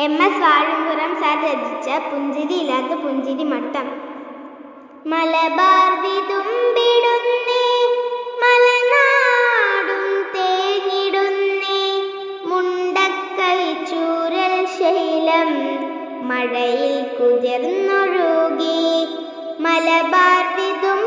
M S വാഴുംപുറം sir രചിച്ച പുഞ്ചിരി ഇല്ലാത്ത പുഞ്ചിരി മട്ടം. മലബാർ മലനാടും തേങ്ങിടുന്നേ ശൈലം മഴയിൽ കുതിർന്നൊഴുകി. മലബാർ വിതുമ്പിടുന്നേ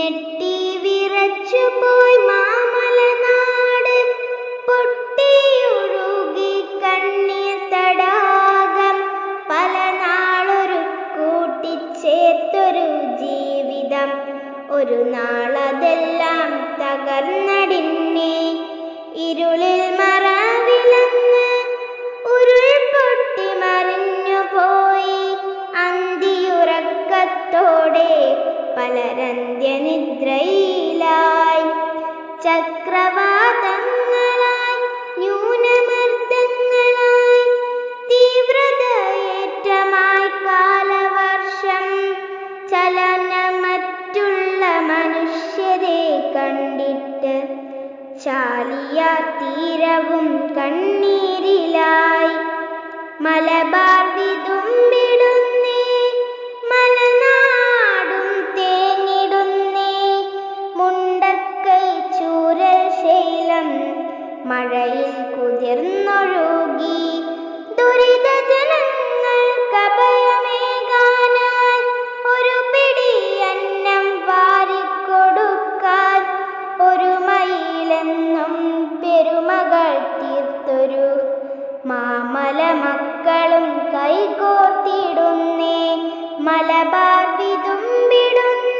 നെട്ടി വിറച്ചുപോയി മാമലനാട് പൊട്ടിയൊഴുകി കണ്ണീർ തടാകം. പല നാളൊരു കൂട്ടിച്ചേർത്തൊരു ജീവിതം. ഒരു നാളതെല്ലാം പലരന്ത്യനിദ്രയിലായി ചക്രവാതങ്ങളായി ന്യൂനമർദ്ദങ്ങളായി തീവ്രതയേറ്റമായി കാലവർഷം ചലനമറ്റുള്ള മനുഷ്യരെ കണ്ടിട്ട് ചാലിയ തീരവും കണ്ണീരിലായി. മലബാർ വിതുമ്പിടുന്നേ മഴയിൽ കുതിർന്നൊഴുകി ദുരിത ജനങ്ങൾക്ക് അഭയമേകാനായി ഒരു പിടി അന്നം വാരിക്കൊടുക്കാൻ ഒരു മയിലെന്നും പെരുമകൾ തീർത്തൊരു മാമല മക്കളും കൈകോർത്തിടുന്നേ മലബാർ വിതുമ്പിടുന്നേ